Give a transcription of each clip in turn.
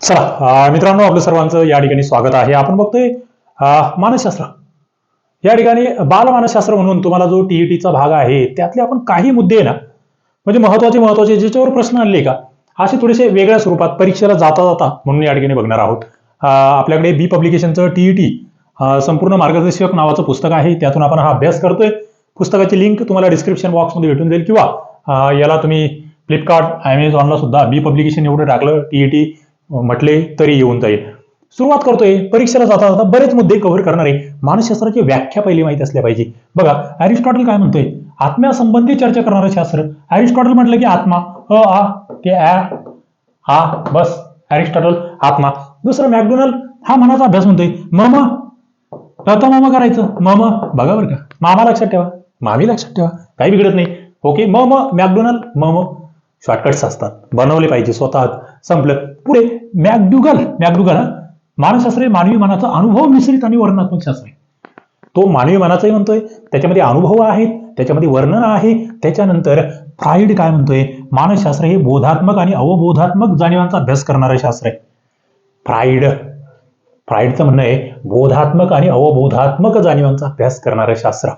चला मित्रांनो आपलं सर्वांचं या ठिकाणी स्वागत आहे. आपण बघतोय मानसशास्त्र. या ठिकाणी बालमानसशास्त्र म्हणून तुम्हाला जो टीईटीचा भाग आहे त्यातले आपण काही मुद्दे आहे ना म्हणजे महत्त्वाचे महत्त्वाचे ज्याच्यावर प्रश्न आणले का असे थोडेसे वेगळ्या स्वरूपात परीक्षेला जाता जाता म्हणून या ठिकाणी बघणार आहोत. आपल्याकडे बी पब्लिकेशनचं टीईटी संपूर्ण मार्गदर्शक नावाचं पुस्तक आहे त्यातून आपण हा अभ्यास करतोय. पुस्तकाची लिंक तुम्हाला डिस्क्रिप्शन बॉक्समध्ये भेटून जाईल किंवा याला तुम्ही फ्लिपकार्ट ॲमेझॉनला सुद्धा बी पब्लिकेशन एवढं टाकलं टीईटी म्हटले तरी येऊन जाईल. सुरुवात करतोय. परीक्षेला जाता जाता बरेच मुद्दे कव्हर करणारे मानसशास्त्राची व्याख्या पहिली माहिती असल्या पाहिजे. बघा अरिस्टॉटल काय म्हणतोय? आत्म्यासंबंधी चर्चा करणारं शास्त्र. अरिस्टॉटल म्हटलं की आत्मा. अ आ ते आ बस. अरिस्टॉटल आत्मा. दुसरं मॅकडोनल हा मनाचा अभ्यास म्हणतोय. मम. प्रथम मम करायचं. मम. बघा बरं का. मामा लक्षात ठेवा. मामी लक्षात ठेवा. काही बिघडत नाही. ओके मम मॅकडोनल मम. शॉर्टकट्स असतात. बनवले पाहिजे स्वतः संपलं. पुढे मॅकडुगल मॅकडुगल हा? मानसशास्त्र हे मानवी मनाचा अनुभव मिश्रित आणि वर्णनात्मक शास्त्र. आहे तो मानवी मनाचाही म्हणतोय त्याच्यामध्ये अनुभव आहेत त्याच्यामध्ये वर्णन आहे त्याच्यानंतर फ्राईड काय म्हणतोय? मानसशास्त्र हे बोधात्मक आणि अवबोधात्मक जाणीवांचा अभ्यास करणारं शास्त्र आहे. फ्राईड फ्राईडचं म्हणणं आहे बोधात्मक आणि अवबोधात्मक जाणीवांचा अभ्यास करणारं शास्त्र.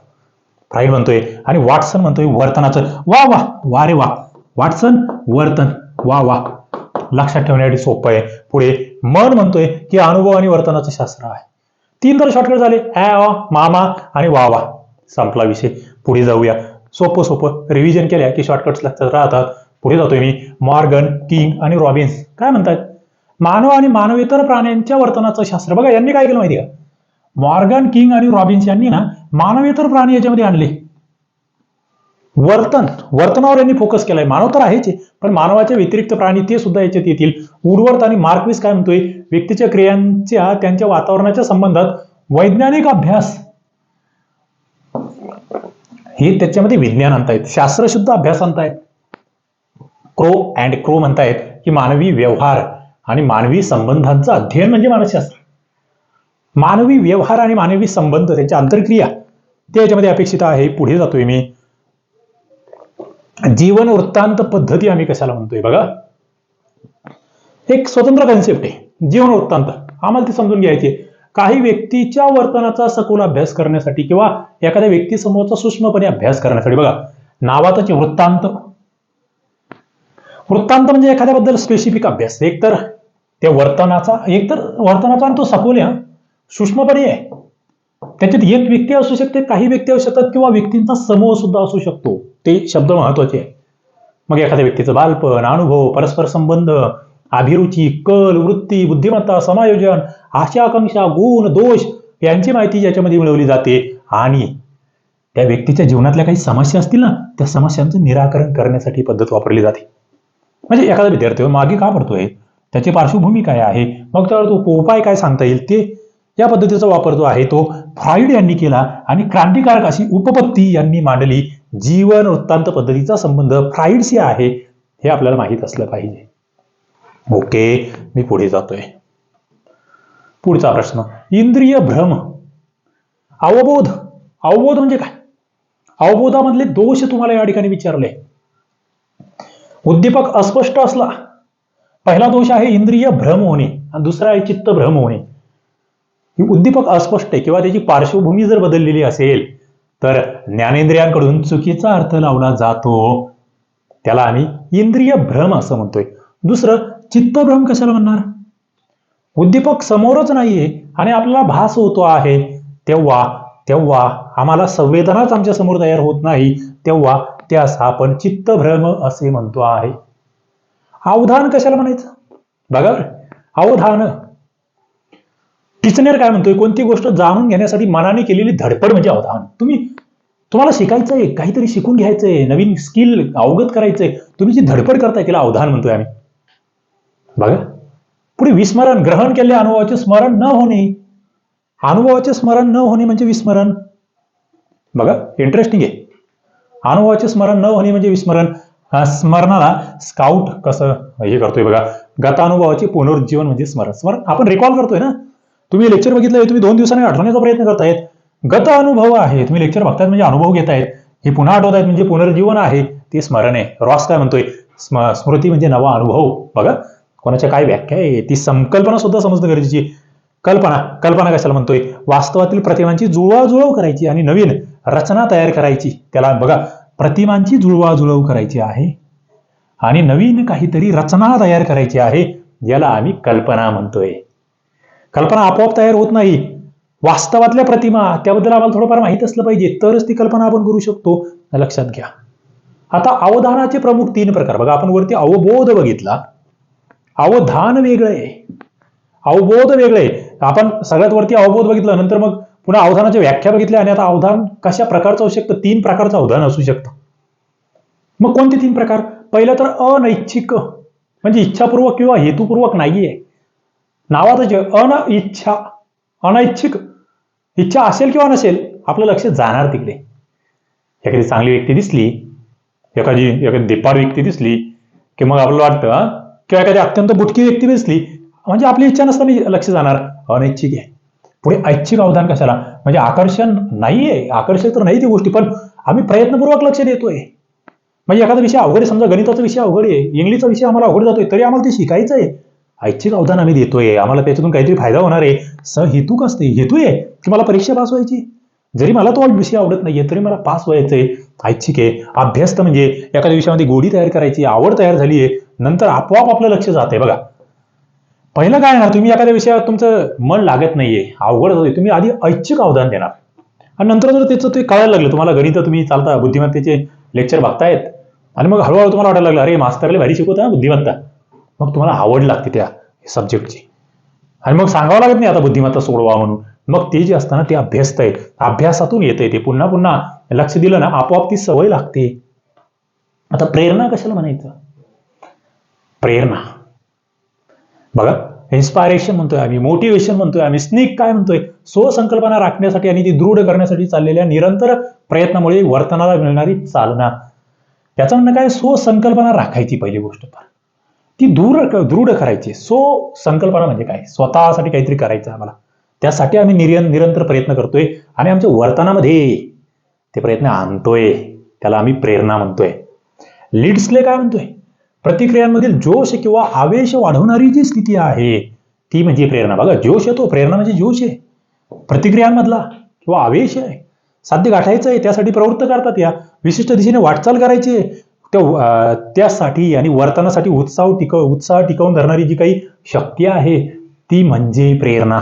फ्राईड म्हणतोय आणि वाटसन म्हणतोय वर्तनाचं. वा वा वा रे वा. वाटसन वर्तन. वा वा. लक्षात ठेवण्यासाठी सोपं आहे. पुढे मन म्हणतोय की अनुभव आणि वर्तनाचं शास्त्र आहे. तीन तर शॉर्टकट झाले. ॲ मामा आणि वा वा. संपला विषय. पुढे जाऊया. सोपं सोपं. रिव्हिजन केल्या की शॉर्टकट्स लक्षात राहतात. पुढे जातोय मी. मॉर्गन किंग आणि रॉबिन्स. काय म्हणतात? मानव आणि मानवेतर प्राण्यांच्या वर्तनाचं शास्त्र. बघा यांनी काय केलं माहिती का? मॉर्गन किंग आणि रॉबिन्स यांनी ना मानवेतर प्राणी याच्यामध्ये आणले. वर्तन. वर्तनावर यांनी फोकस केलाय. मानव तर आहेच पण मानवाच्या व्यतिरिक्त प्राणी ते सुद्धा याच्यात येतील. उर्वर्त आणि मार्कविस काय म्हणतोय? व्यक्तीच्या क्रियांच्या त्यांच्या वातावरणाच्या संबंधात वैज्ञानिक अभ्यास. हे त्याच्यामध्ये विज्ञान आणतायत. शास्त्रशुद्ध अभ्यास आणतायत. क्रो अँड क्रो म्हणतायत की मानवी व्यवहार आणि मानवी संबंधांचं अध्ययन म्हणजे मानसशास्त्र. मानवी व्यवहार आणि मानवी संबंध त्यांच्या आंतरक्रिया ते याच्यामध्ये अपेक्षित आहे. पुढे जातोय मी. जीवन वृत्तांत पद्धती आम्ही कशाला म्हणतोय? बघा. एक स्वतंत्र कन्सेप्ट आहे जीवन वृत्तांत. आम्हाला ते समजून घ्यायचे. काही व्यक्तीच्या वर्तनाचा सखोल अभ्यास करण्यासाठी किंवा एखाद्या व्यक्तीसमोरचा सूक्ष्मपणे अभ्यास करण्यासाठी. बघा नावातच वृत्तांत. वृत्तांत म्हणजे एखाद्याबद्दल स्पेसिफिक अभ्यास. एकतर त्या वर्तनाचा एकतर वर्तनाचा आणि तो सखोल आहे सूक्ष्मपणे आहे. त्याच्यात एक व्यक्ती असू शकते काही व्यक्ती असू शकतात किंवा व्यक्तींचा समूह सुद्धा असू शकतो. ते शब्द महत्त्वाचे आहे मग एखाद्या व्यक्तीचं बालपण अनुभव परस्पर संबंध अभिरुची कल वृत्ती बुद्धिमत्ता समायोजन आशा आकांक्षा गुण दोष यांची माहिती याच्यामध्ये मिळवली जाते. आणि त्या व्यक्तीच्या जीवनातल्या काही समस्या असतील ना त्या समस्यांचं निराकरण करण्यासाठी पद्धत वापरली जाते. म्हणजे एखादा विद्यार्थी मागे का पडतोय? त्याची पार्श्वभूमी काय आहे? मग त्यावर तो उपाय काय सांगता येईल? ते या पद्धतीचा वापर जो आहे तो फ्राईड यांनी केला आणि क्रांतिकारक अशी उपपत्ती यांनी मांडली. जीवन वृत्तांत पद्धतीचा संबंध फ्राईडशी आहे हे आपल्याला माहीत असलं पाहिजे. ओके मी पुढे जातोय. पुढचा प्रश्न. इंद्रिय भ्रम अवबोध. अवबोध म्हणजे काय? अवबोधामधले दोष तुम्हाला या ठिकाणी विचारले. उद्दीपक अस्पष्ट असला पहिला दोष आहे इंद्रिय भ्रम होणे आणि दुसरा आहे चित्त भ्रम होणे. ही उद्दीपक अस्पष्ट आहे किंवा त्याची पार्श्वभूमी जर बदललेली असेल तर ज्ञानेंद्रियांकडून चुकीचा अर्थ लावला जातो. त्याला आम्ही इंद्रिय भ्रम असं म्हणतोय. दुसरं चित्तभ्रम कशाला म्हणणार? उद्दीपक समोरच नाहीये आणि आपल्याला भास होतो आहे. तेव्हा तेव्हा आम्हाला संवेदनाच आमच्यासमोर तयार होत नाही. तेव्हा त्यास आपण चित्तभ्रम असे म्हणतो आहे. अवधान कशाला म्हणायचं? बघा अवधान टिचनेर काय म्हणतोय? कोणती गोष्ट जाणून घेण्यासाठी मनाने केलेली धडपड म्हणजे अवधान तुम्ही तुम्हाला शिकायचंय काहीतरी शिकून घ्यायचंय नवीन स्किल अवगत करायचंय तुम्ही जी धडपड करताय तिला अवधान म्हणतोय आम्ही. बघा. पुढे विस्मरण ग्रहण केलेल्या अनुभवाचे स्मरण न होणे. अनुभवाचे स्मरण न होणे म्हणजे विस्मरण. बघा इंटरेस्टिंग आहे. अनुभवाचे स्मरण न होणे म्हणजे विस्मरण. स्मरणाला स्काउट कसं हे करतोय बघा. गतानुभवाचे पुनरुज्जीवन म्हणजे स्मरण. स्मरण आपण रिकॉल करतोय ना? तुम्ही लेक्चर बघितलंय तुम्ही दोन दिवसांनी आठवण्याचा प्रयत्न करतायत. गत अनुभव आहे. तुम्ही लेक्चर बघतायत म्हणजे अनुभव घेतायत. हे पुन्हा आठवत आहेत म्हणजे पुनर्जीवन आहे. ते स्मरण. आहे रॉस काय म्हणतोय? स्मृती म्हणजे नवा अनुभव. बघा कोणाच्या काय व्याख्या आहे? ती संकल्पना सुद्धा समजणं गरजेची कल्पना. कल्पना कशाला म्हणतोय? वास्तवातील प्रतिमांची जुळवाजुळव करायची आणि नवीन रचना तयार करायची. त्याला बघा प्रतिमांची जुळवाजुळव करायची आहे. आणि नवीन काहीतरी रचना तयार करायची आहे. याला आम्ही कल्पना म्हणतोय. कल्पना आपोआप तयार होत नाही. वास्तवातल्या प्रतिमा त्याबद्दल आम्हाला थोडंफार माहीत असलं पाहिजे तरच ती कल्पना आपण करू शकतो. लक्षात घ्या. आता अवधानाचे प्रमुख तीन प्रकार. बघा आपण वरती अवबोध बघितला. अवधान वेगळं. आहे अवबोध वेगळं. आहे आपण सगळ्यात वरती अवबोध बघितलं नंतर मग पुन्हा अवधानाच्या व्याख्या बघितल्या आणि आता अवधान कशा प्रकारचं असू शकतं? तीन प्रकारचं अवधान असू शकतं. मग कोणते तीन प्रकार? पहिलं तर अनैच्छिक. म्हणजे इच्छापूर्वक किंवा हेतुपूर्वक नाहीये. नावातच जे अन इच्छा अनैच्छिक इच्छा असेल किंवा नसेल आपलं लक्ष जाणार तिकडे. एखादी चांगली व्यक्ती दिसली एखादी एखादी देपार व्यक्ती दिसली की मग आपलं वाटतं किंवा एखादी अत्यंत बुटकी व्यक्ती दिसली म्हणजे आपली इच्छा नसताना लक्ष जाणार अनैच्छिक आहे. पुढे ऐच्छिक अवधान कशाला? म्हणजे आकर्षण नाहीये आकर्षक तर नाही ती गोष्टी पण आम्ही प्रयत्नपूर्वक लक्ष देतोय. म्हणजे एखादा विषय अवघड समजा गणिताचा विषय अवघड आहे इंग्लिशचा विषय आम्हाला अवघड जातोय तरी आम्हाला ते शिकायचं आहे ऐच्छिक अवधान आम्ही देतोय. आम्हाला त्याच्यातून काहीतरी फायदा होणार आहे. सहेतुक असते हेतू आहे की मला परीक्षा पास व्हायची? जरी मला तो विषय आवडत नाहीये तरी मला पास व्हायचंय. ऐच्छिक आहे. अभ्यास तर म्हणजे एखाद्या विषयामध्ये गोडी तयार करायची आवड तयार झाली आहे. नंतर आपोआप आपलं लक्ष जाते बघा. पहिलं काय ना तुम्ही एखाद्या विषयावर तुमचं मन लागत नाहीये. अवघड होते तुम्ही आधी ऐच्छिक अवधान देणार. आणि नंतर जर त्याचं ते कळायला लागलं तुम्हाला गणित तुम्ही चालता बुद्धिमत्तेचे लेक्चर बघतायत. आणि मग हळूहळू तुम्हाला वाटायला लागलं अरे मास्तरले भारी शिकवता बुद्धिमत्ता. मग तुम्हाला आवड लागते त्या सब्जेक्टची आणि मग सांगावं लागत नाही आता बुद्धिमत्ता सोडवा म्हणून. मग ते जे असतं ना ते आहे अभ्यासातून येतंय ते. पुन्हा पुन्हा लक्ष दिलं ना आपोआप ती सवय लागते. आता प्रेरणा कशाला म्हणायचं? प्रेरणा. बघा इन्स्पायरेशन म्हणतोय आम्ही मोटिवेशन म्हणतोय आम्ही स्निक काय म्हणतोय? स्वसंकल्पना राखण्यासाठी आणि ती दृढ करण्यासाठी चाललेल्या निरंतर प्रयत्नामुळे वर्तनाला मिळणारी चालना. त्याचं म्हणणं काय? स्वसंकल्पना राखायची पहिली गोष्ट तर ती दूर दृढ करायची. सो संकल्पना म्हणजे काय? स्वतःसाठी काहीतरी करायचं आम्हाला. त्यासाठी आम्ही निरं निरंतर प्रयत्न करतोय. आणि आमच्या वर्तनामध्ये ते प्रयत्न आणतोय. त्याला आम्ही प्रेरणा म्हणतोय. लीड्सले काय म्हणतोय? प्रतिक्रियांमधील जोश किंवा आवेश वाढवणारी जी स्थिती आहे ती म्हणजे प्रेरणा. बघा जोश येतो प्रेरणा म्हणजे जोश आहे. प्रतिक्रियांमधला किंवा आवेश आहे. साध्य गाठायचं आहे त्यासाठी प्रवृत्त करतात या. विशिष्ट दिशेने वाटचाल करायची आहे. त्या त्यासाठी आणि वर्तनासाठी उत्साह टिकव उत्साह टिकवून धरणारी जी काही शक्ती आहे ती म्हणजे प्रेरणा.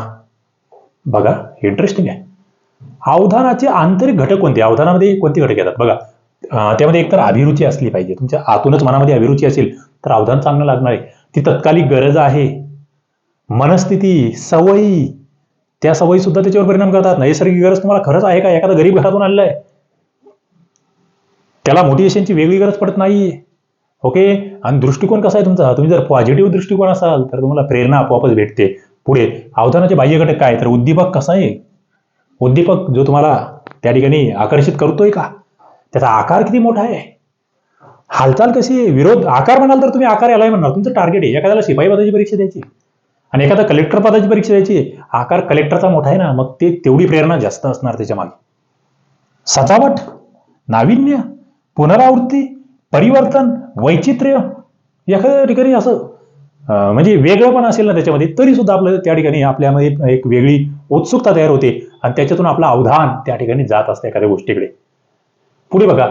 बघा इंटरेस्टिंग आहे. अवधानाचे आंतरिक घटक कोणते? अवधानामध्ये कोणते घटक येतात? बघा त्यामध्ये एकतर अभिरुची असली पाहिजे. तुमच्या आतूनच मनामध्ये अभिरुची असेल तर अवधान चांगलं लागणार आहे. ती तत्कालिक गरज आहे. मनस्थिती सवयी त्या सवयी सुद्धा त्याच्यावर परिणाम करतात. नैसर्गिक गरज तुम्हाला खरंच आहे का? एखादा गरीब घरातून आलेला आहे त्याला मोटिवेशनची वेगळी गरज पडत नाही ओके आणि दृष्टिकोन कसा आहे तुमचा? तुम्ही जर पॉझिटिव्ह दृष्टिकोन असाल तर तुम्हाला प्रेरणा आपोआपच भेटते. पुढे अवधानाचे बाह्य घटक काय? तर उद्दीपक कसा आहे? उद्दीपक जो तुम्हाला त्या ठिकाणी आकर्षित करतोय का? त्याचा आकार किती मोठा आहे? हालचाल कशी आहे? विरोध आकार म्हणाल तर तुम्ही आकार यालाही म्हणणार. तुमचं टार्गेट आहे. एखाद्याला शिपाई पदाची परीक्षा द्यायची. आणि एखादा कलेक्टर पदाची परीक्षा द्यायची. आकार कलेक्टरचा मोठा आहे ना मग ते तेवढी प्रेरणा जास्त असणार त्याच्यामागे. सजावट नाविन्य पुनरावृत्ती परिवर्तन वैचित्र्य एखाद्या ठिकाणी असं म्हणजे वेगळं पण असेल ना त्याच्यामध्ये तरी सुद्धा आपलं त्या ठिकाणी आपल्यामध्ये एक वेगळी उत्सुकता तयार होते आणि त्याच्यातून आपलं अवधान त्या ठिकाणी जात असतं एखाद्या गोष्टीकडे. पुढे बघा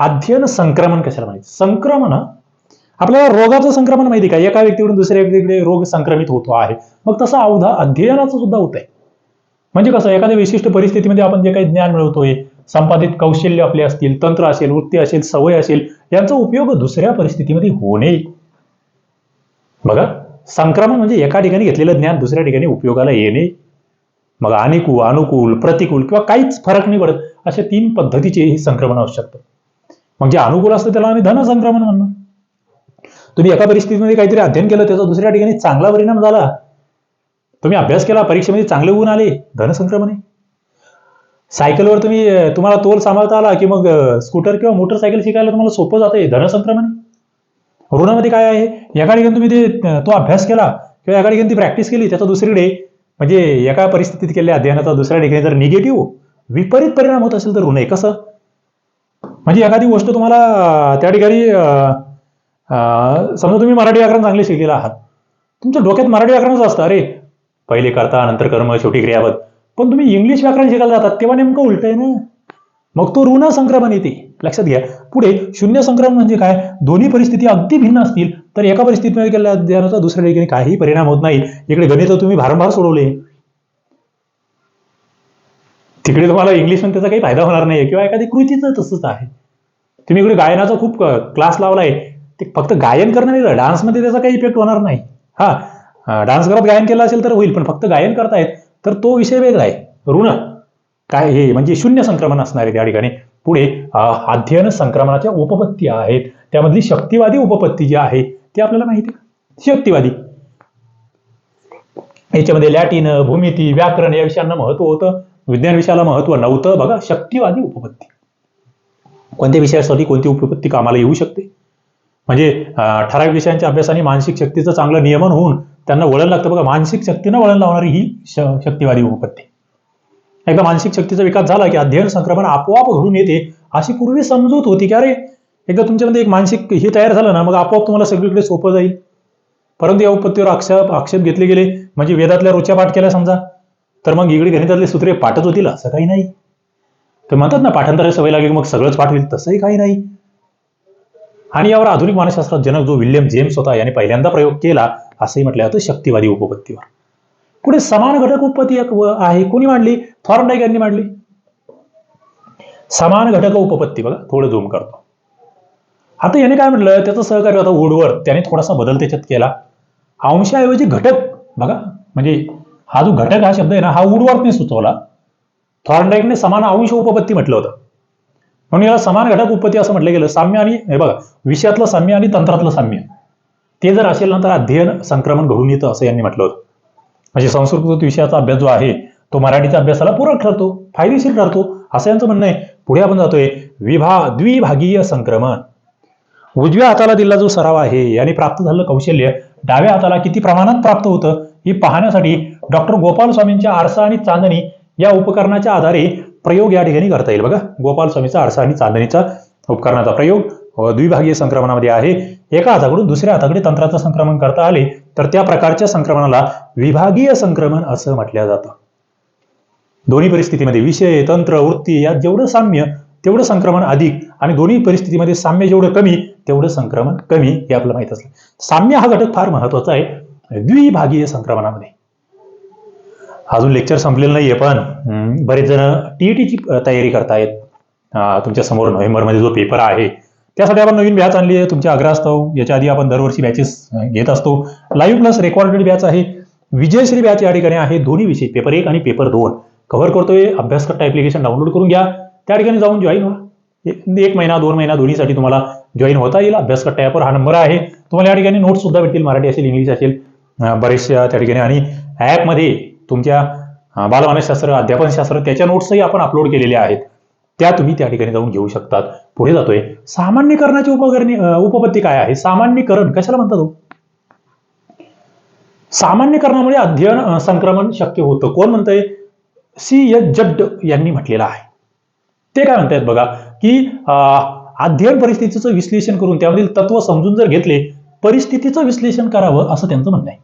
अध्ययन संक्रमण कशाला माहिती संक्रमण आपल्याला रोगाचं संक्रमण माहिती का? एका व्यक्तीकडून दुसऱ्या व्यक्तीकडे रोग संक्रमित होतो आहे. मग तसं अवधा अध्ययनाचं सुद्धा होत आहे म्हणजे कसं एखाद्या विशिष्ट परिस्थितीमध्ये आपण जे काही ज्ञान मिळवतोय संपादित कौशल्य आपले असतील तंत्र असेल वृत्ती असेल सवय असेल यांचा उपयोग दुसऱ्या परिस्थितीमध्ये होणे. बघा संक्रमण म्हणजे एका ठिकाणी घेतलेलं ज्ञान दुसऱ्या ठिकाणी उपयोगाला येणे. मग अनिकूल अनुकूल प्रतिकूल किंवा काहीच फरक नाही पडत अशा तीन पद्धतीचे हे संक्रमण असू शकतं. मग जे अनुकूल असतं त्याला आम्ही धन संक्रमण म्हणणार. तुम्ही एका परिस्थितीमध्ये काहीतरी अध्ययन केलं त्याचा दुसऱ्या ठिकाणी चांगला परिणाम झाला. तुम्ही अभ्यास केला परीक्षेमध्ये चांगले गुण आले धनसंक्रमण आहे. सायकलवर तुम्ही तुम्हाला तोल सांभाळता आला की मग स्कूटर किंवा मोटरसायकल शिकायला तुम्हाला सोपं जाते धनसंक्रमण ऋणामध्ये काय आहे? एका ठिकाणी तुम्ही ते तो अभ्यास केला किंवा एका ठिकाणी ती प्रॅक्टिस केली त्याचा दुसरीकडे म्हणजे एका परिस्थितीत केलेल्या अध्ययनाचा दुसऱ्या ठिकाणी जर निगेटिव्ह विपरीत परिणाम होत असेल तर ऋण आहे. कसं? म्हणजे एखादी गोष्ट तुम्हाला त्या ठिकाणी समजा तुम्ही मराठी व्याकरण चांगले शिकलेला आहात. तुमच्या डोक्यात मराठी व्याकरणच असतं. अरे पहिले करता नंतर कर्म शेवटी क्रियापद. पण तुम्ही इंग्लिश व्याकरण शिकायला जातात तेव्हा नेमकं उलट आहे ना. मग तो ऋण संक्रमण येते. लक्षात घ्या. पुढे शून्य संक्रमण म्हणजे काय? दोन्ही परिस्थिती अगदी भिन्न असतील तर एका परिस्थितीमध्ये केल्या अध्ययनाचा दुसऱ्या ठिकाणी काही परिणाम होत नाही. इकडे गणित तुम्ही भारंभार सोडवले. तिकडे तुम्हाला इंग्लिश पण त्याचा काही फायदा होणार नाही किंवा एखादी कृतीचं तसंच आहे. तुम्ही इकडे गायनाचा खूप क्लास लावलाय. ते फक्त गायन करणं वेगळं डान्समध्ये त्याचा काही इफेक्ट होणार नाही. हा डान्स करत गायन केलं असेल तर होईल पण फक्त गायन करतायत तर तो विषय वेगळा आहे. ऋण काय हे? म्हणजे शून्य संक्रमण असणार आहे त्या ठिकाणी. पुढे अध्ययन संक्रमणाच्या उपपत्ती आहेत. त्यामधली शक्तिवादी उपपत्ती जी आहे ती आपल्याला माहिती आहे शक्तिवादी. याच्यामध्ये लॅटिन भूमिती व्याकरण या विषयांना महत्त्व होतं. विज्ञान विषयाला महत्त्व नव्हतं. बघा शक्तिवादी उपपत्ती. कोणत्या विषयासाठी कोणती उपपत्ती कामाला येऊ शकते? म्हणजे ठराविक विषयांच्या अभ्यासाने मानसिक शक्तीचं चांगलं नियमन होऊन त्यांना वळण लागतं. बघा मानसिक शक्तीनं वळण लावणारी ही श- शक्तिवादी उपपत्ती एकदा मानसिक शक्तीचा विकास झाला की अध्ययन संक्रमण आपोआप घडून येते अशी पूर्वी समजूत होती. की अरे एकदा तुमच्यामध्ये एक मानसिक हे तयार झालं ना मग आपोआप तुम्हाला सगळीकडे सोपं जाईल. परंतु या उपपत्तीवर आक्षेप आक्षेप घेतले गेले. म्हणजे वेदातल्या रुच्या पाठ केल्या समजा. तर मग इकडे गणितातले सूत्रे पाठच होतील असं काही नाही. तर म्हणतात ना पाठांतराची सवय लागेल मग सगळंच पाठ होईल तसंही काही नाही. आणि यावर आधुनिक मानसशास्त्रात जनक जो विल्यम जेम्स होता याने पहिल्यांदा प्रयोग केला. असंही म्हटलं जातं शक्तिवादी उपपत्तीवर. पुढे समान घटक उपपत्ती एक आहे? कोणी मांडली? थॉर्नडाईक यांनी मांडली. समान घटक उपपत्ती बघा थोडं झूम करतो. आता याने काय म्हटलं? त्याचं सहकार्य होता वुडवर्थ त्याने थोडासा बदल त्याच्यात केला. अंशाऐवजी घटक बघा म्हणजे हा जो घटक हा शब्द आहे ना हा वुडवर्थने सुचवला. थॉर्नडाईकने समान अंश उपपत्ती म्हटलं होतं. म्हणून याला समान घटक उपपत्ती असं म्हटलं गेलं. साम्य आणि हे बघा विषयातलं साम्य आणि तंत्रातलं साम्य. ते जर असेल ना तर अध्ययन संक्रमण घडून येतं असं यांनी म्हटलं होतं. म्हणजे संस्कृत विषयाचा अभ्यास जो आहे तो मराठीच्या अभ्यासाला पूरक ठरतो फायदेशीर ठरतो असं यांचं म्हणणं आहे. पुढे आपण जातोय विभा द्विभागीय संक्रमण. उजव्या हाताला दिलेला जो सराव आहे याने प्राप्त झालेलं कौशल्य डाव्या हाताला किती प्रमाणात प्राप्त होतं हे पाहण्यासाठी डॉक्टर गोपाल स्वामींच्या आरसा आणि चांदणी या उपकरणाच्या आधारे प्रयोग या ठिकाणी करता येईल. बघा गोपाल स्वामीचा आरसा आणि चांदणीचा उपकरणाचा प्रयोग द्विभागीय संक्रमणामध्ये आहे. एका हाताकडून दुसऱ्या हाताकडे तंत्राचं संक्रमण करता आले तर त्या प्रकारच्या संक्रमणाला विभागीय संक्रमण असं म्हटलं जातं. दोन्ही परिस्थितीमध्ये विषय तंत्र वृत्ती यात जेवढं साम्य तेवढं संक्रमण अधिक आणि दोन्ही परिस्थितीमध्ये साम्य जेवढं कमी तेवढं संक्रमण कमी हे आपल्याला माहीत असलं. साम्य हा घटक फार महत्त्वाचा आहे द्विभागीय संक्रमणामध्ये. अजून लेक्चर संपलेलं नाहीये पण बरेच जण टीईटीची तयारी करतायत. तुमच्यासमोर नोव्हेंबरमध्ये जो पेपर आहे त्यासाठी आपण नवीन बॅच आणली आहे. तुमच्या आग्रहास्तव याच्या आधी आपण दरवर्षी बॅचेस घेत असतो. लाईव्ह प्लस रेकॉर्डेड बॅच आहे. विजयश्री बॅच या ठिकाणी आहे. दोन्ही विषय पेपर एक आणि पेपर दोन. कव्हर करतोय. अभ्यासकर्ता ऍप्लिकेशन डाउनलोड करून घ्या. त्या ठिकाणी जाऊन जॉईन व्हा. एक- महिना दोन महिना दोन्हीसाठी तुम्हाला जॉईन होता येईल. अभ्यासकर्ता ॲपवर हा नंबर आहे. तुम्हाला या ठिकाणी नोट्स सुद्धा भेटतील. मराठी असेल इंग्लिश असेल बरेचशा त्या ठिकाणी. आणि ॲपमध्ये तुमच्या बालमानसशास्त्र अध्यापनशास्त्र त्याच्या नोट्सही आपण अपलोड केलेल्या आहेत. त्या तुम्ही त्या ठिकाणी जाऊन घेऊ शकतात. पुढे जातोय. सामान्यकरणाची उपकरणे उपपत्ती काय आहे? सामान्यकरण. कशाला म्हणतात हो? सामान्यकरणामुळे अध्ययन संक्रमण शक्य होतं. कोण म्हणतंय? सी. एच. जड्ड यांनी म्हटलेलं आहे. ते काय म्हणतायत बघा की अध्ययन परिस्थितीचं विश्लेषण करून त्यामधील तत्व समजून जर घेतले परिस्थितीचं विश्लेषण करावं असं त्यांचं म्हणणं आहे.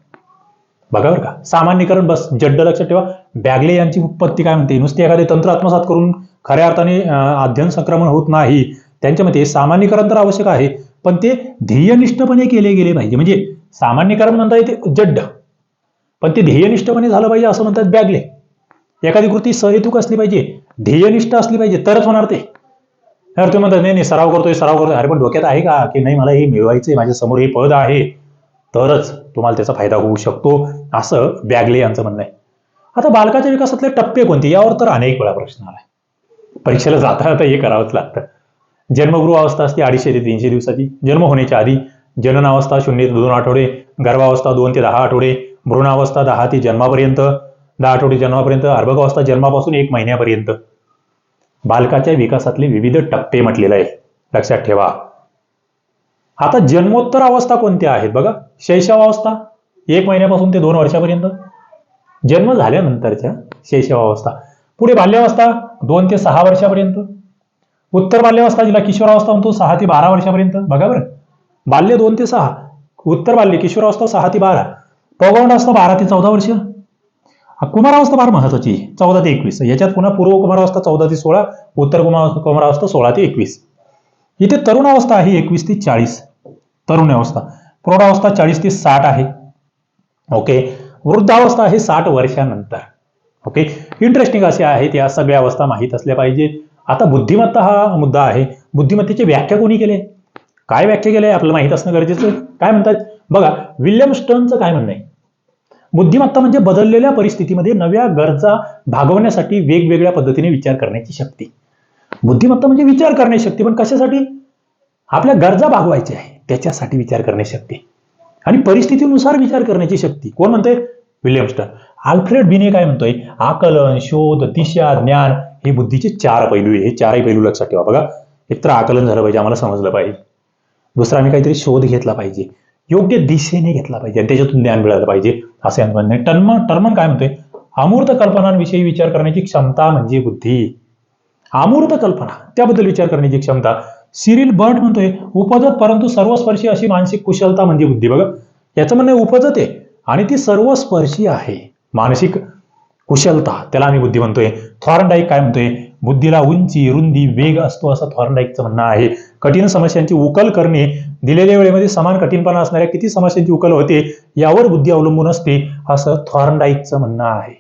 बघा बरं का. सामान्यकरण बस जड्ड लक्षात ठेवा. बॅगले यांची उत्पत्ती काय म्हणते? नुसते एखादे तंत्र आत्मसात करून खऱ्या अर्थाने अध्ययन संक्रमण होत नाही. त्यांच्या मते सामान्यकरण तर आवश्यक आहे पण ते ध्येयनिष्ठपणे केले गेले पाहिजे. म्हणजे सामान्यकरण म्हणता येते जड्ड पण ते ध्येयनिष्ठपणे झालं पाहिजे असं म्हणतात बॅगले एखादी कृती सहेतुक असली पाहिजे ध्येयनिष्ठ असली पाहिजे तरच होणार ते. तर तुम्ही म्हणतात नाही नाही सराव करतोय सराव करतोय. अरे पण डोक्यात आहे का? की नाही मला हे मिळवायचंय माझ्यासमोर हे पद आहे. तरच तुम्हाला त्याचा फायदा होऊ शकतो असं बॅगले यांचं म्हणणं आहे. आता बालकाच्या विकासातले टप्पे कोणते? यावर तर अनेक वेळा प्रश्न आहे परीक्षेला जाता तर हे करावंच लागतं. जन्मगृह अवस्था असते अडीचशे ते तीनशे दिवसाची. जन्म होण्याच्या आधी जननावस्था शून्य ते दोन आठवडे गर्भावस्था दोन ते दहा आठवडे भ्रूणावस्था दहा ते जन्मापर्यंत दहा आठवडे जन्मापर्यंत अर्भकावस्था जन्मापासून एक महिन्यापर्यंत. बालकाच्या विकासातले विविध टप्पे म्हटलेले आहे. लक्षात ठेवा. आता जन्मोत्तर अवस्था कोणत्या आहेत बघा? शैशवावस्था एक महिन्यापासून ते दोन वर्षापर्यंत. जन्म झाल्यानंतरच्या शैशवावस्था पुढे बाल्यावस्था दोन ते सहा वर्षापर्यंत. उत्तर बाल्यावस्था जिला किशोरावस्था म्हणतो सहा ते बारा वर्षापर्यंत. बघा बरं. बाल्य दोन ते सहा. उत्तर बाल्य किशोरावस्था सहा ते बारा. पौगंडावस्था बारा ते चौदा वर्ष. कुमारावस्था फार महत्वाची आहे. चौदा ते एकवीस. याच्यात पुन्हा पूर्व कुमारावस्था चौदा ते सोळा उत्तर कुमार कुमारावस्था सोळा ते एकवीस. इथे तरुणावस्था आहे एकवीस ते चाळीस. तरुण अवस्था प्रौढावस्था चाळीस ते साठ आहे. ओके? वृद्धावस्था आहे साठ वर्षानंतर. ओके इंटरेस्टिंग असे आहेत या सगळ्या अवस्था माहीत असल्या पाहिजे. आता बुद्धिमत्ता हा मुद्दा आहे. बुद्धिमत्तेची व्याख्या कोणी केली? काय व्याख्या केली आहे? आपल्याला माहीत असणं गरजेचं आहे. काय म्हणतात? बघा विल्यम स्टर्नचं काय म्हणणं आहे? बुद्धिमत्ता म्हणजे बदललेल्या परिस्थितीमध्ये नव्या गरजा भागवण्यासाठी वेगवेगळ्या पद्धतीने विचार करण्याची शक्ती. बुद्धिमत्ता म्हणजे विचार करण्याची शक्ती पण कशासाठी? आपल्या गरजा भागवायची आहे त्याच्यासाठी विचार करण्याची शक्ती. आणि परिस्थितीनुसार विचार करण्याची शक्ती. कोण म्हणते विल्यम स्टर्न आल्फ्रेड बिने काय म्हणतोय? आकलन शोध दिशा ज्ञान हे बुद्धीचे चार पैलू आहे हे चारही पैलू लक्षात ठेवा. बघा एकतर आकलन झालं पाहिजे आम्हाला समजलं पाहिजे. दुसरं आम्ही काहीतरी शोध घेतला पाहिजे. योग्य दिशेने घेतला पाहिजे आणि त्याच्यातून ज्ञान मिळालं पाहिजे असं यांचं म्हणणं टर्मन टर्मन काय म्हणतोय? अमूर्त कल्पनांविषयी विचार करण्याची क्षमता म्हणजे बुद्धी. अमूर्त कल्पना त्याबद्दल विचार करण्याची क्षमता. सिरिल बर्ट म्हणतोय उपजत परंतु सर्वस्पर्शी अशी मानसिक कुशलता म्हणजे बुद्धी. बघा याचं म्हणणं उपजत आहे आणि ती सर्वस्पर्शी आहे. मानसिक कुशलता त्याला आम्ही बुद्धी म्हणतोय. थॉर्नडाईक काय म्हणतोय? बुद्धीला उंची रुंदी वेग असतो असं थॉर्नडाईकचं म्हणणं आहे. कठीण समस्यांची उकल करणे दिलेल्या वेळेमध्ये समान कठीणपणा असणाऱ्या किती समस्यांची उकल होते यावर बुद्धी अवलंबून असते असं थॉर्नडाईकचं म्हणणं आहे.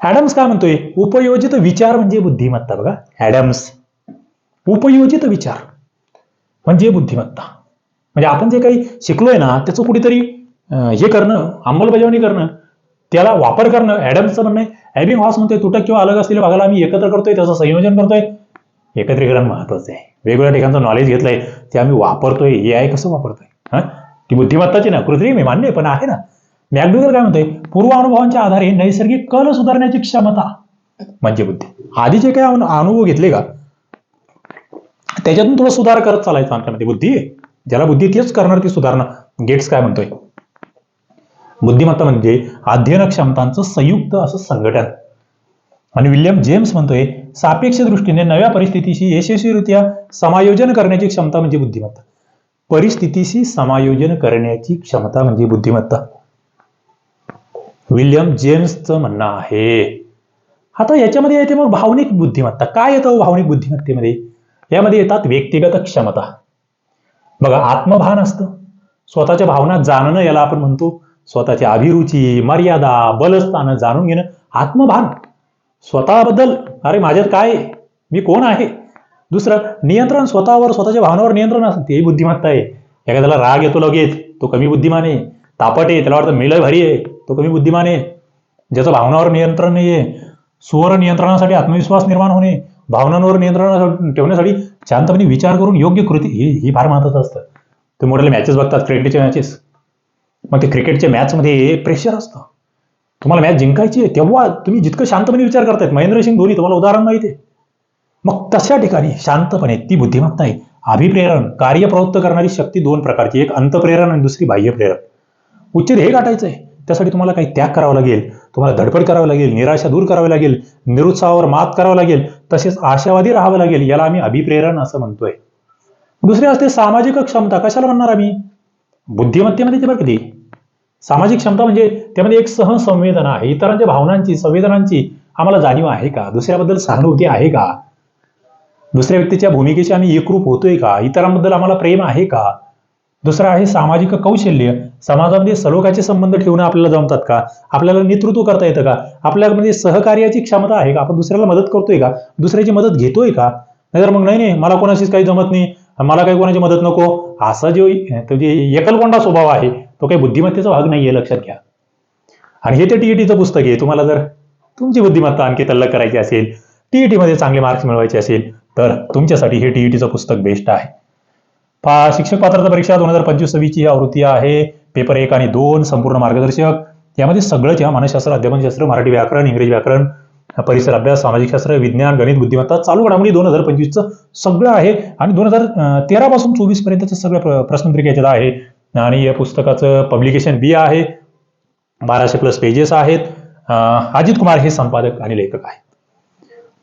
ऍडम्स काय म्हणतोय? उपयोजित विचार म्हणजे बुद्धिमत्ता बघा. ऍडम्स उपयोजित विचार म्हणजे बुद्धिमत्ता. म्हणजे आपण जे काही शिकलोय ना त्याचं कुठेतरी हे करणं अंमलबजावणी करणं त्याला वापर करणं ऍडम्सचं म्हणणं आहे ॲबिंग हॉस म्हणतोय तुटक किंवा अलग असलेल्या भागाला आम्ही एकत्र करतोय त्याचं संयोजन करतोय. एकत्रीकरण महत्वाचं आहे. वेगवेगळ्या ठिकाणचं नॉलेज घेतलंय ते आम्ही वापरतोय ए आय कसं वापरतोय? हा? ती बुद्धिमत्ताची ना कृत्रिम आहे मान्य पण आहे ना. मॅगडुगल काय म्हणतोय? पूर्व अनुभवांच्या आधारे नैसर्गिक कल सुधारण्याची क्षमता म्हणजे बुद्धी. आधी जे काय अनुभव घेतले का त्याच्यातून थोडा सुधार करत चालायचा आमच्यामध्ये. बुद्धी ज्याला बुद्धी तेच करणार ती सुधारणा. गेट्स काय म्हणतोय? बुद्धिमत्ता म्हणजे अध्ययन क्षमतांचं संयुक्त असं संघटन. आणि विल्यम जेम्स म्हणतोय सापेक्ष दृष्टीने नव्या परिस्थितीशी यशस्वीरित्या समायोजन करण्याची क्षमता म्हणजे बुद्धिमत्ता. परिस्थितीशी समायोजन करण्याची क्षमता म्हणजे बुद्धिमत्ता. विल्यम जेम्सचं म्हणणं आहे आता याच्यामध्ये येते मग भावनिक बुद्धिमत्ता. काय येतं हो भावनिक बुद्धिमत्तेमध्ये? यामध्ये येतात व्यक्तिगत क्षमता. बघा आत्मभान असतं. स्वतःच्या भावना जाणणं याला आपण म्हणतो स्वतःची अभिरुची मर्यादा बलस्थानं जाणून घेणं आत्मभान स्वतःबद्दल अरे माझ्यात काय आहे? मी कोण आहे? दुसरं नियंत्रण स्वतःवर स्वतःच्या भावनावर नियंत्रण असतं तेही बुद्धिमत्ता आहे. एखाद्याला राग येतो लगेच तो कमी बुद्धिमान आहे. तापट आहे त्याला वाटतं मिळय भारी आहे तो कमी बुद्धिमान आहे. ज्याचं भावनावर नियंत्रण नाही आहे स्वर नियंत्रणासाठी आत्मविश्वास निर्माण होणे भावनांवर नियंत्रण ठेवण्यासाठी शांतपणे विचार करून योग्य कृती ही ही फार महत्वाचं असतं. ते मोठ्याला मॅचेस बघतात क्रिकेटचे मॅचेस मग ते क्रिकेटच्या मॅचमध्ये प्रेशर असतं. तुम्हाला मॅच जिंकायची आहे तेव्हा तुम्ही जितकं शांतपणे विचार करतायत महेंद्रसिंग धोनी तुम्हाला उदाहरण माहिती आहे. मग तशा ठिकाणी शांतपणे ती बुद्धिमत्ता आहे. अभिप्रेरण कार्यप्रवृत्त करणारी शक्ती दोन प्रकारची एक अंतप्रेरण आणि दुसरी बाह्यप्रेरण. उच्च हे गाठायचं आहे. त्यासाठी तुम्हाला काही त्याग करावा लागेल. तुम्हाला धडपड करावी लागेल निराशा दूर करावी लागेल निरुत्साहावर मात करावं लागेल तसेच आशावादी राहावं लागेल याला आम्ही अभिप्रेरण असं म्हणतोय. दुसरी असते सामाजिक क्षमता. कशाला म्हणणार आम्ही? बुद्धिमत्तेमध्ये ते बरं कधी सामाजिक क्षमता म्हणजे त्यामध्ये एक सहसंवेदना आहे. इतरांच्या भावनांची संवेदनांची आम्हाला जाणीव आहे का? दुसऱ्याबद्दल सहानुभूती आहे का? दुसऱ्या व्यक्तीच्या भूमिकेशी आम्ही एकरूप होतोय का? इतरांबद्दल आम्हाला प्रेम आहे का? दुसरं आहे सामाजिक कौशल्य. समाजामध्ये सलोखाचे संबंध ठेवणं आपल्याला जमतात का? आपल्याला नेतृत्व करता येतं का? आपल्यामध्ये सहकार्याची क्षमता आहे का? आपण दुसऱ्याला मदत करतोय का? दुसऱ्याची मदत घेतोय का? नाहीतर मग नाही नाही मला कोणाशीच काही जमत नाही. मला काही कोणाची मदत नको. असा जो तो जे एकलकोंडा स्वभाव आहे तो काही बुद्धिमत्तेचा भाग नाहीये लक्षात घ्या. आणि हे ते टीईटीचं पुस्तक आहे. तुम्हाला जर तुमची बुद्धिमत्ता आणखी तल्लक करायची असेल टीईटी मध्ये चांगले मार्क्स मिळवायचे असेल तर तुमच्यासाठी हे टीईटीचं पुस्तक बेस्ट आहे. पा शिक्षक पात्रता परीक्षा दोन हजार पंचवीस सव्वीसची ही आवृत्ती आहे. पेपर एक आणि दोन संपूर्ण मार्गदर्शक. यामध्ये सगळंच या मानसशास्त्र अध्यापनशास्त्र मराठी व्याकरण इंग्रजी व्याकरण परिसर अभ्यास सामाजिक शास्त्र विज्ञान गणित बुद्धिमत्ता चालू घडामोडी दोन हजार पंचवीसचं सगळं आहे. आणि दोन हजार तेरा पासून चोवीस सगळं प्र- प्रश्नपत्रिका याच्यात आहे. आणि या पुस्तकाचं पब्लिकेशन बी आहे. बाराशे प्लस पेजेस आहेत. अजित कुमार हे संपादक आणि लेखक आहेत.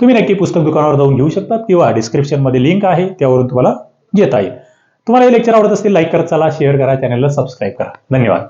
तुम्ही नक्की पुस्तक दुकानावर जाऊन घेऊ शकतात किंवा डिस्क्रिप्शनमध्ये लिंक आहे त्यावरून तुम्हाला घेता येईल. तुम्हाला हे लेक्चर आवडत असतील लाईक करत चला शेअर करा चॅनलला सबस्क्राईब करा. धन्यवाद.